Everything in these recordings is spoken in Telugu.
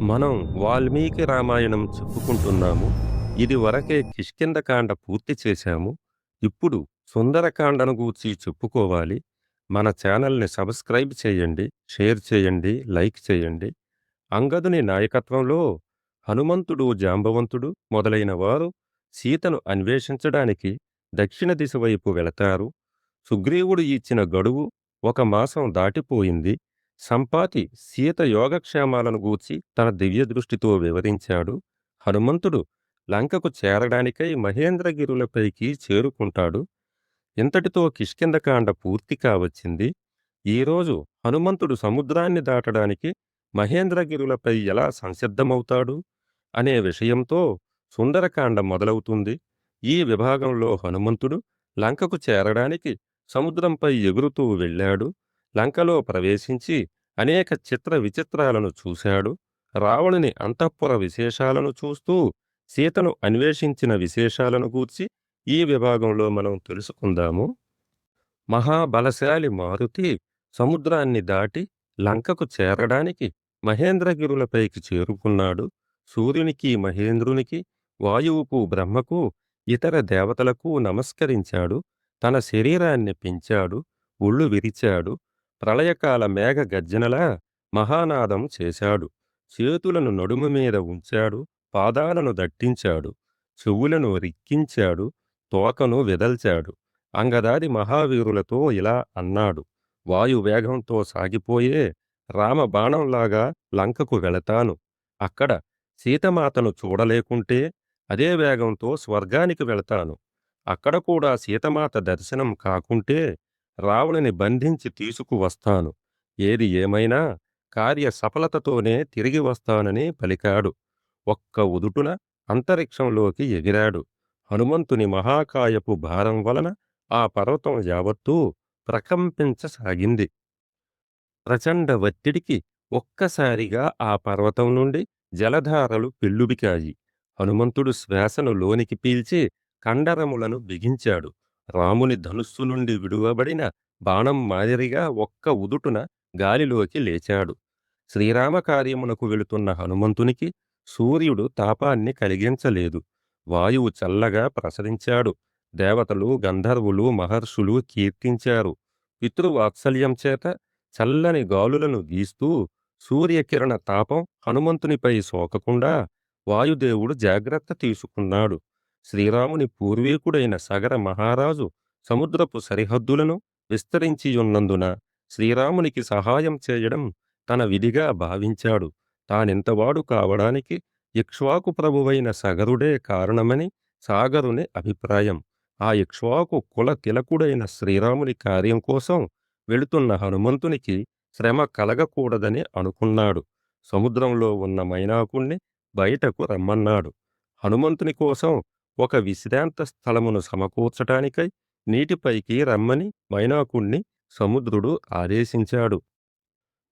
మనం వాల్మీకి రామాయణం చెప్పుకుంటున్నాము. ఇదివరకే కిష్కింధకాండ పూర్తి చేశాము. ఇప్పుడు సుందరకాండను గూర్చి చెప్పుకోవాలి. మన ఛానల్‌ని సబ్‌స్క్రైబ్ చేయండి, షేర్ చేయండి, లైక్ చేయండి. అంగదుని నాయకత్వంలో హనుమంతుడు, జాంబవంతుడు మొదలైన వారు సీతను అన్వేషించడానికి దక్షిణ దిశ వైపు వెళతారు. సుగ్రీవుడు ఇచ్చిన గడువు ఒక మాసం దాటిపోయింది. సంపాతి సీత యోగక్షేమాలను గూర్చి తన దివ్య దృష్టితో వివరించాడు. హనుమంతుడు లంకకు చేరడానికై మహేంద్రగిరులపైకి చేరుకుంటాడు. ఇంతటితో కిష్కిందకాండ పూర్తి కావచ్చింది. ఈరోజు హనుమంతుడు సముద్రాన్ని దాటడానికి మహేంద్రగిరులపై ఎలా సంసిద్ధమవుతాడు అనే విషయంతో సుందరకాండ మొదలవుతుంది. ఈ విభాగంలో హనుమంతుడు లంకకు చేరడానికి సముద్రంపై ఎగురుతూ వెళ్ళాడు. లంకలో ప్రవేశించి అనేక చిత్ర విచిత్రాలను చూశాడు. రావణుని అంతఃపుర విశేషాలను చూస్తూ సీతను అన్వేషించిన విశేషాలను గూర్చి ఈ విభాగంలో మనం తెలుసుకుందాము. మహాబలశాలి మారుతి సముద్రాన్ని దాటి లంకకు చేరడానికి మహేంద్రగిరులపైకి చేరుకున్నాడు. సూర్యునికి, మహేంద్రునికి, వాయువుకు, బ్రహ్మకు, ఇతర దేవతలకు నమస్కరించాడు. తన శరీరాన్ని పెంచాడు. ఒళ్ళు విరిచాడు. ప్రళయకాల మేఘ గర్జనలా మహానాదం చేశాడు. చేతులను నడుము మీద ఉంచాడు. పాదాలను దట్టించాడు. చెవులను రిక్కించాడు. తోకను వెదల్చాడు. అంగదాది మహావీరులతో ఇలా అన్నాడు. వాయువేగంతో సాగిపోయే రామబాణంలాగా లంకకు వెళతాను. అక్కడ సీతమాతను చూడలేకుంటే అదే వేగంతో స్వర్గానికి వెళతాను. అక్కడ కూడా సీతమాత దర్శనం కాకుంటే రావణుని బంధించి తీసుకువస్తాను. ఏది ఏమైనా కార్య సఫలతతోనే తిరిగి వస్తానని పలికాడు. ఒక్క ఉదుటున అంతరిక్షంలోకి ఎగిరాడు. హనుమంతుని మహాకాయపు భారం వలన ఆ పర్వతం యావత్తూ ప్రకంపించసాగింది. ప్రచండ ఒత్తిడికి ఒక్కసారిగా ఆ పర్వతం నుండి జలధారలు పెళ్ళుబికాయి హనుమంతుడు శ్వాసను లోనికి పీల్చి కండరములను బిగించాడు. రాముని ధనుస్సు నుండి విడువబడిన బాణం మాదిరిగా ఒక్క ఉదుటున గాలిలోకి లేచాడు. శ్రీరామ కార్యమునకు వెళుతున్న హనుమంతునికి సూర్యుడు తాపాన్ని కలిగించలేదు. వాయువు చల్లగా ప్రసరించాడు. దేవతలు, గంధర్వులు, మహర్షులు కీర్తించారు. పితృవాత్సల్యం చేత చల్లని గాలులను వీస్తూ సూర్యకిరణ తాపం హనుమంతునిపై సోకకుండా వాయుదేవుడు జాగ్రత్త తీసుకున్నాడు. శ్రీరాముని పూర్వీకుడైన సగర మహారాజు సముద్రపు సరిహద్దులను విస్తరించియున్నందున శ్రీరామునికి సహాయం చేయడం తన విధిగా భావించాడు. తానెంతవాడు కావడానికి ఇక్ష్వాకు ప్రభువైన సగరుడే కారణమని సాగరుని అభిప్రాయం. ఆ ఇక్ష్వాకు కుల తిలకుడైన శ్రీరాముని కార్యం కోసం వెళుతున్న హనుమంతునికి శ్రమ కలగకూడదని అనుకున్నాడు. సముద్రంలో ఉన్న మైనాకుణ్ణి బయటకు రమ్మన్నాడు. హనుమంతుని కోసం ఒక విశ్రాంత స్థలమును సమకూర్చటానికై నీటిపైకి రమ్మని మైనాకుణ్ణి సముద్రుడు ఆదేశించాడు.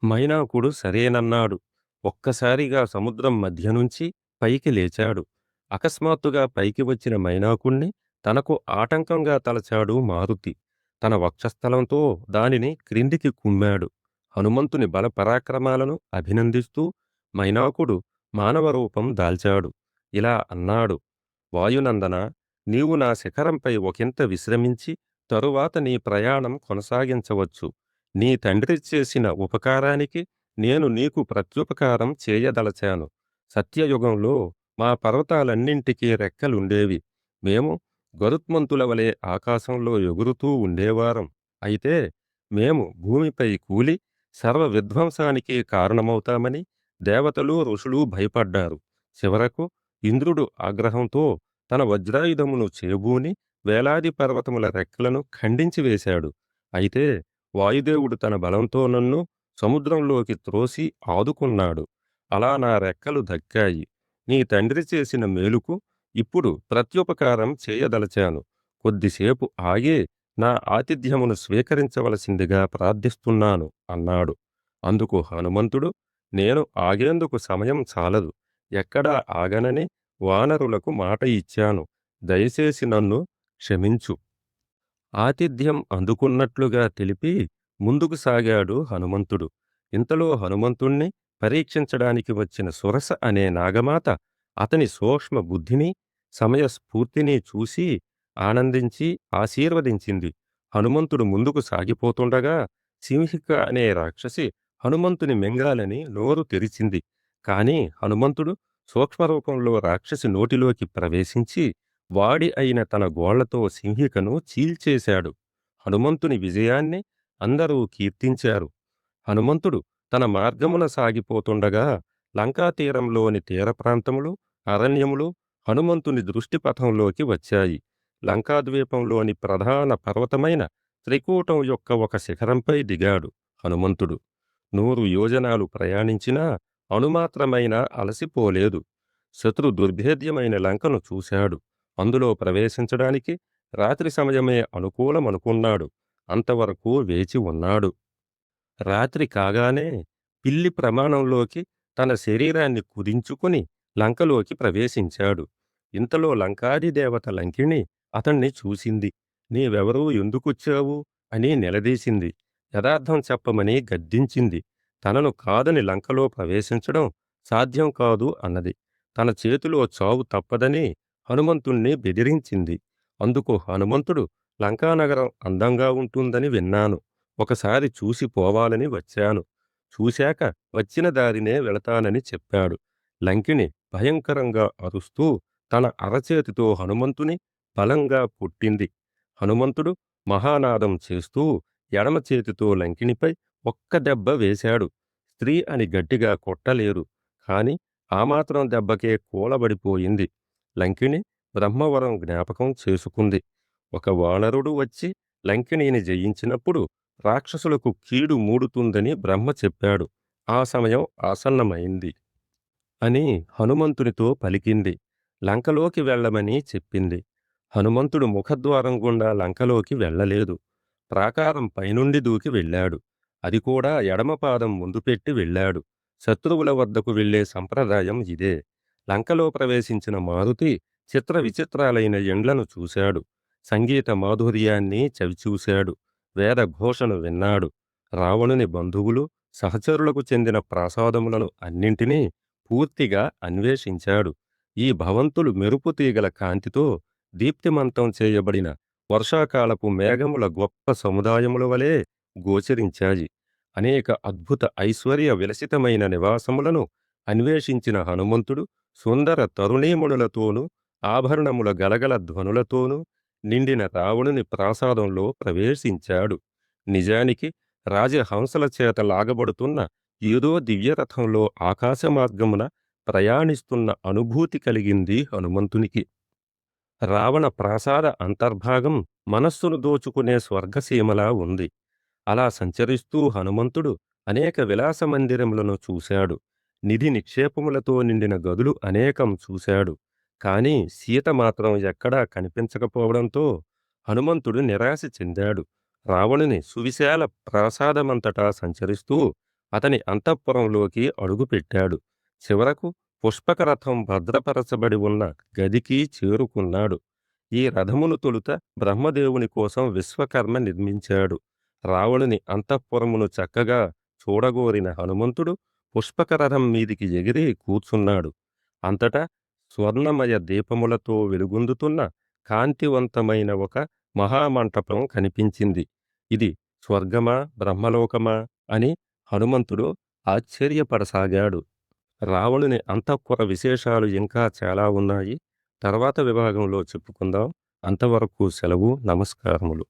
మైనాకుడు సరేనన్నాడు. ఒక్కసారిగా సముద్రం మధ్య నుంచి పైకి లేచాడు. అకస్మాత్తుగా పైకి వచ్చిన మైనాకుణ్ణి తనకు ఆటంకంగా తలచాడు మారుతి. తన వక్షస్థలంతో దానిని క్రిందికి కుమ్మాడు. హనుమంతుని బలపరాక్రమాలను అభినందిస్తూ మైనాకుడు మానవ రూపం దాల్చాడు. ఇలా అన్నాడు. వాయునందన నీవు నా శిఖరంపై ఒకంత విశ్రమించి తరువాత నీ ప్రయాణం కొనసాగించవచ్చు. నీ తండ్రి చేసిన ఉపకారానికి నేను నీకు ప్రత్యుపకారం చేయదలచాను. సత్యయుగంలో మా పర్వతాలన్నింటికీ రెక్కలుండేవి. మేము గరుత్మంతుల వలె ఆకాశంలో ఎగురుతూ ఉండేవారం. అయితే మేము భూమిపై కూలి సర్వ విధ్వంసానికి కారణమవుతామని దేవతలు, ఋషులు భయపడ్డారు. చివరకు ఇంద్రుడు ఆగ్రహంతో తన వజ్రాయుధమును చేబూని వేలాది పర్వతముల రెక్కలను ఖండించి వేశాడు. అయితే వాయుదేవుడు తన బలంతో నన్ను సముద్రంలోకి త్రోసి ఆదుకున్నాడు. అలా నా రెక్కలు దక్కాయి. నీ తండ్రి చేసిన మేలుకు ఇప్పుడు ప్రత్యుపకారం చేయదలచాను. కొద్దిసేపు ఆగే నా ఆతిథ్యమును స్వీకరించవలసిందిగా ప్రార్థిస్తున్నాను అన్నాడు. అందుకు హనుమంతుడు నేను ఆగేందుకు సమయం చాలదు. ఎక్కడా ఆగనని వానరులకు మాట ఇచ్చాను. దయచేసి నన్ను క్షమించు. ఆతిథ్యం అందుకున్నట్లుగా తెలిపి ముందుకు సాగాడు హనుమంతుడు. ఇంతలో హనుమంతుణ్ణి పరీక్షించడానికి వచ్చిన సురస అనే నాగమాత అతని సూక్ష్మ బుద్ధిని సమయస్ఫూర్తిని చూసి ఆనందించి ఆశీర్వదించింది హనుమంతుడు ముందుకు సాగిపోతుండగా సింహిక అనే రాక్షసి హనుమంతుని మింగాలని నోరు తెరిచింది కాని హనుమంతుడు సూక్ష్మరూపంలో రాక్షసి నోటిలోకి ప్రవేశించి వాడి అయిన తన గోళ్ళతో సింహికను చీల్చేశాడు. హనుమంతుని విజయాన్ని అందరూ కీర్తించారు. హనుమంతుడు తన మార్గమున సాగిపోతుండగా లంకాతీరంలోని తీర ప్రాంతములు అరణ్యములు హనుమంతుని దృష్టిపథంలోకి వచ్చాయి. లంకాద్వీపంలోని ప్రధాన పర్వతమైన త్రికూటం యొక్క ఒక శిఖరంపై దిగాడు హనుమంతుడు. నూరు యోజనాలు ప్రయాణించినా అనుమాత్రమైన అలసిపోలేదు. శత్రు దుర్భేద్యమైన లంకను చూశాడు. అందులో ప్రవేశించడానికి రాత్రి సమయమే అనుకూలమనుకున్నాడు. అంతవరకు వేచి ఉన్నాడు. రాత్రి కాగానే పిల్లి ప్రమాణంలోకి తన శరీరాన్ని కుదించుకుని లంకలోకి ప్రవేశించాడు. ఇంతలో లంకాదిదేవత లంకిణి అతణ్ణి చూసింది. నీవెవరూ ఎందుకొచ్చావు? అని నిలదీసింది. యథార్థం చెప్పమని గద్దించింది. తనను కాదని లంకలో ప్రవేశించడం సాధ్యం కాదు అన్నది. తన చేతిలో చావు తప్పదని హనుమంతుణ్ణి బెదిరించింది. అందుకు హనుమంతుడు లంకానగరం అందంగా ఉంటుందని విన్నాను. ఒకసారి చూసి పోవాలని వచ్చాను. చూశాక వచ్చిన దారినే వెళతానని చెప్పాడు. లంకిని భయంకరంగా అరుస్తూ తన అరచేతితో హనుమంతుని బలంగా పుట్టింది. హనుమంతుడు మహానాదం చేస్తూ ఎడమ చేతితో లంకినిపై ఒక్క దెబ్బ వేశాడు. స్త్రీ అని గట్టిగా కొట్టలేరు. కాని ఆ మాత్రం దెబ్బకే కూలబడిపోయింది. లంకిణి బ్రహ్మవరం జ్ఞాపకం చేసుకుంది. ఒక వానరుడు వచ్చి లంకిణిని జయించినప్పుడు రాక్షసులకు కీడు మూడుతుందని బ్రహ్మ చెప్పాడు. ఆ సమయం ఆసన్నమైంది అని హనుమంతునితో పలికింది. లంకలోకి వెళ్ళమని చెప్పింది. హనుమంతుడు ముఖద్వారం గుండా లంకలోకి వెళ్ళలేదు. ప్రాకారం పైనుండి దూకి వెళ్ళాడు. అది కూడా ఎడమపాదం ముందు పెట్టి వెళ్ళాడు. శత్రువుల వద్దకు వెళ్ళే సంప్రదాయం ఇదే. లంకలో ప్రవేశించిన మారుతి చిత్ర విచిత్రాలైన ఎండ్లను చూశాడు. సంగీత మాధుర్యాన్ని చవిచూశాడు. వేద ఘోషను విన్నాడు. రావణుని బంధువులు సహచరులకు చెందిన ప్రాసాదములను అన్నింటినీ పూర్తిగా అన్వేషించాడు. ఈ భవంతులు మెరుపు తీగల కాంతితో దీప్తిమంతం చేయబడిన వర్షాకాలపు మేఘముల గొప్ప సముదాయముల వలె గోచరించాయి అనేక అద్భుత ఐశ్వర్య విలసితమైన నివాసములను అన్వేషించిన హనుమంతుడు సుందర తరుణీముడులతోనూ ఆభరణముల గలగల ధ్వనులతోనూ నిండిన రావణుని ప్రాసాదంలో ప్రవేశించాడు. నిజానికి రాజహంసల చేత లాగబడుతున్న ఏదో దివ్యరథంలో ఆకాశమార్గమున ప్రయాణిస్తున్న అనుభూతి కలిగింది హనుమంతునికి. రావణ ప్రాసాద అంతర్భాగం మనస్సును దోచుకునే స్వర్గసీమలా ఉంది. అలా సంచరిస్తూ హనుమంతుడు అనేక విలాస మందిరములను చూశాడు. నిధి నిక్షేపములతో నిండిన గదులు అనేకం చూశాడు. కాని సీత మాత్రం ఎక్కడా కనిపించకపోవడంతో హనుమంతుడు నిరాశ చెందాడు. రావణుని సువిశాల ప్రాసాదమంతటా సంచరిస్తూ అతని అంతఃపురంలోకి అడుగుపెట్టాడు చివరకు పుష్పక రథం భద్రపరచబడి ఉన్న గదికి చేరుకున్నాడు. ఈ రథమును తొలుత బ్రహ్మదేవుని కోసం విశ్వకర్మ నిర్మించాడు. రావణుని అంతఃపురమును చక్కగా చూడగోరిన హనుమంతుడు పుష్పకరథం మీదికి ఎగిరి కూర్చున్నాడు. అంతటా స్వర్ణమయ దీపములతో వెలుగొందుతున్న కాంతివంతమైన ఒక మహామంటపం కనిపించింది. ఇది స్వర్గమా బ్రహ్మలోకమా అని హనుమంతుడు ఆశ్చర్యపడసాగాడు. రావణుని అంతఃపుర విశేషాలు ఇంకా చాలా ఉన్నాయి. తర్వాత విభాగంలో చెప్పుకుందాం. అంతవరకు సెలవు నమస్కారములు.